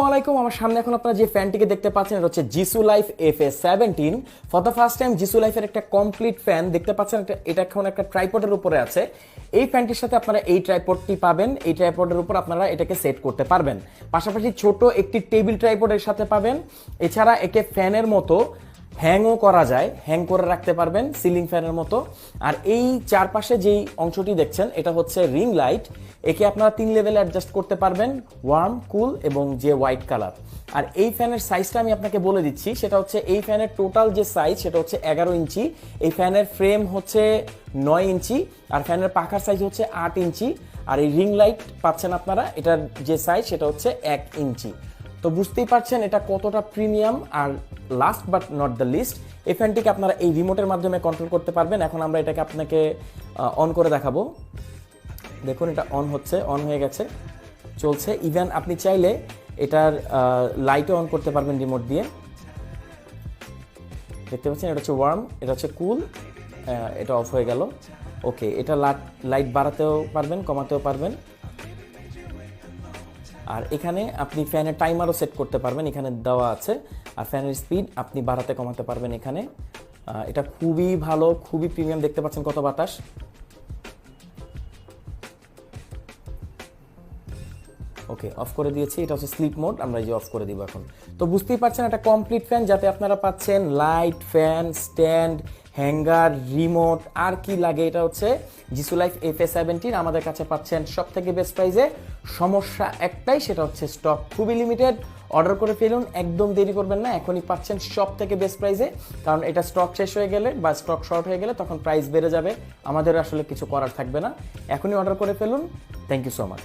আসসালামু আলাইকুম। আমার সামনে এখন আপনারা যে ফ্যানটিকে দেখতে পাচ্ছেন, এটা হচ্ছে Jisu life F A seventeen for the first time Jisu লাইফের একটা কমপ্লিট ফ্যান দেখতে পাচ্ছেন, এটা- এখন একটা ট্রাইপডের উপরে আছে। এই ফ্যানটির সাথে আপনারা এই ট্রাইপডটি পাবেন। এই ট্রাইপডের উপর আপনারা এটাকে সেট করতে পারবেন। পাশাপাশি ছোট একটি টেবিল ট্রাইপডের সাথে পাবেন। এছাড়া একে ফ্যানের মতো হ্যাংও করা যায়, হ্যাং করে রাখতে পারবেন সিলিং ফ্যানের মতো। আর এই চারপাশে যেই অংশটি দেখছেন, এটা হচ্ছে রিং লাইট। একে আপনারা তিন লেভেলে অ্যাডজাস্ট করতে পারবেন ওয়ার্ম কুল এবং যে হোয়াইট কালার আর এই ফ্যানের সাইজটা আমি আপনাকে বলে দিচ্ছি, সেটা হচ্ছে এই ফ্যানের টোটাল যে সাইজ সেটা হচ্ছে এগারো ইঞ্চি। এই ফ্যানের ফ্রেম হচ্ছে নয় ইঞ্চি, আর ফ্যানের পাখার সাইজ হচ্ছে আট ইঞ্চি। আর এই রিং লাইট পাচ্ছেন আপনারা, এটার যে সাইজ সেটা হচ্ছে এক ইঞ্চি। তো বুঝতেই পারছেন এটা কতটা premium R last but not the least এই ফ্যানটিকে আপনারা এই রিমোটের মাধ্যমে কন্ট্রোল করতে পারবেন। এখন আমরা এটাকে আপনাকে অন করে দেখাবো। দেখুন, এটা অন হচ্ছে অন হয়ে গেছে, চলছে। ইভেন আপনি চাইলে এটার লাইটও অন করতে পারবেন রিমোট দিয়ে। দেখতে পাচ্ছেন, এটা হচ্ছে ওয়ার্ম এটা হচ্ছে কুল এটা অফ হয়ে গেল। ওকে এটা লাইট বাড়াতেও পারবেন, কমাতেও পারবেন। আর এখানে আপনি ফ্যানের টাইমারও সেট করতে পারবেন, এখানে দেওয়া আছে। আর ফ্যানের স্পিড আপনি বাড়াতে কমাতে পারবেন এখানে। এটা খুবই ভালো, খুবই প্রিমিয়াম, দেখতে পাচ্ছেন কত বাতাস। ওকে, অফ করে দিয়েছি, এটা হচ্ছে স্লিপ মোড, আমরা যে অফ করে দিব এখন। তো বুঝতেই পারছেন, একটা কমপ্লিট ফ্যান, যাতে আপনারা পাচ্ছেন light fan, stand hanger, remote, আর কি লাগে? এটা হচ্ছে Jisu life F A seventeen আমাদের কাছে পাচ্ছেন সব থেকে বেস্ট প্রাইসে সমস্যা একটাই, সেটা হচ্ছে স্টক খুবই লিমিটেড অর্ডার করে ফেলুন, একদম দেরি করবেন না, এখনই পাচ্ছেন সব থেকে বেস্ট প্রাইসে কারণ এটা স্টক শেষ হয়ে গেলে বা স্টক শর্ট হয়ে গেলে তখন প্রাইস বেড়ে যাবে। আমাদের আসলে কিছু করার থাকবে না। এখনই অর্ডার করে ফেলুন। Thank you so much